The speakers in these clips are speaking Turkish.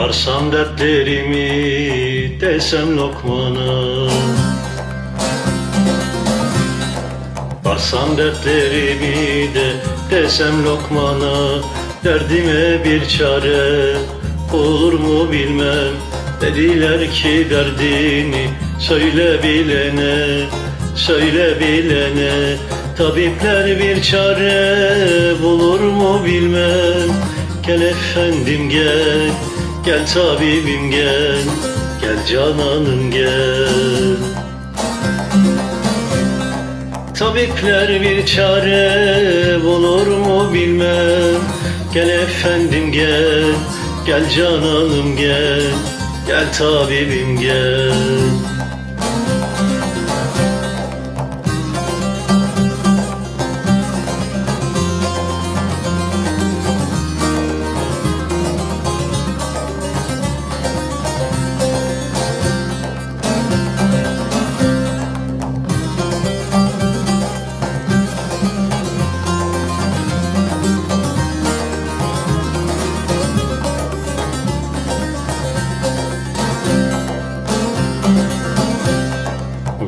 Varsam dertlerimi desem lokmana. Varsam dertlerimi de desem lokmana. Derdime bir çare olur mu bilmem. Dediler ki derdini söyle bilene Söyle bilene Tabipler bir çare bulur mu bilmem. Gel efendim gel Gel tabibim gel Gel cananım gel. Tabipler bir çare bulur mu bilmem. Gel efendim gel Gel cananım gel Gel tabibim gel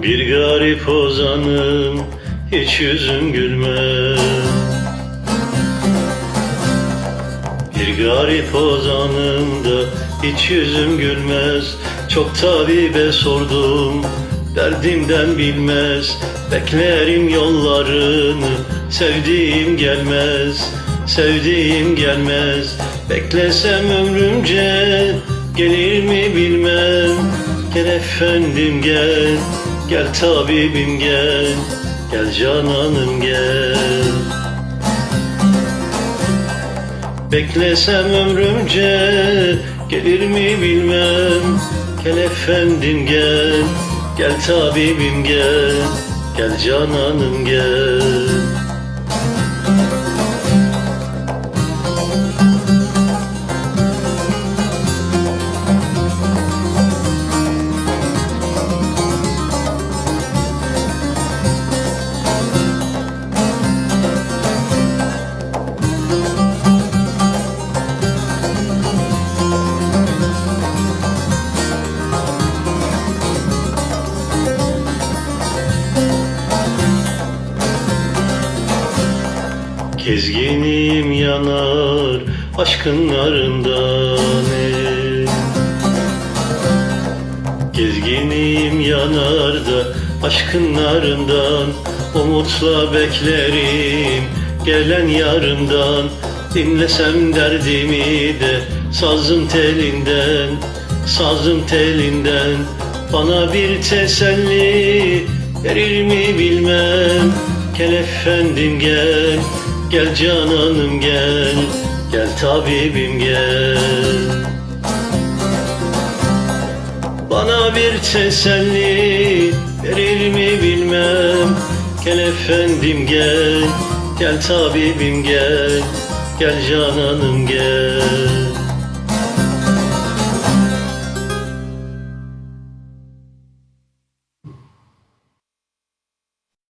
Bir garip ozanım hiç yüzüm gülmez Bir garip ozanım da hiç yüzüm gülmez. Çok tabibe sordum derdimden bilmez. Beklerim yollarını sevdiğim gelmez. Sevdiğim gelmez. Beklesem ömrümce gelir mi bilmem. Gel efendim gel Gel tabibim gel. Gel cananım gel. Beklesem ömrümce Gelir mi bilmem. Gel efendim gel. Gel tabibim gel. Gel cananım gel Gezginim yanar aşkın narından ey. Gezginim yanar da aşkın narından Umutla beklerim gelen yarımdan Dinlesem derdimi de sazım telinden Sazım telinden. Bana bir teselli verir mi bilmem. Gel efendim gel Gel cananım gel. Gel tabibim gel. Bana bir teselli verir mi bilmem. Gel efendim gel. Gel tabibim gel. Gel cananım gel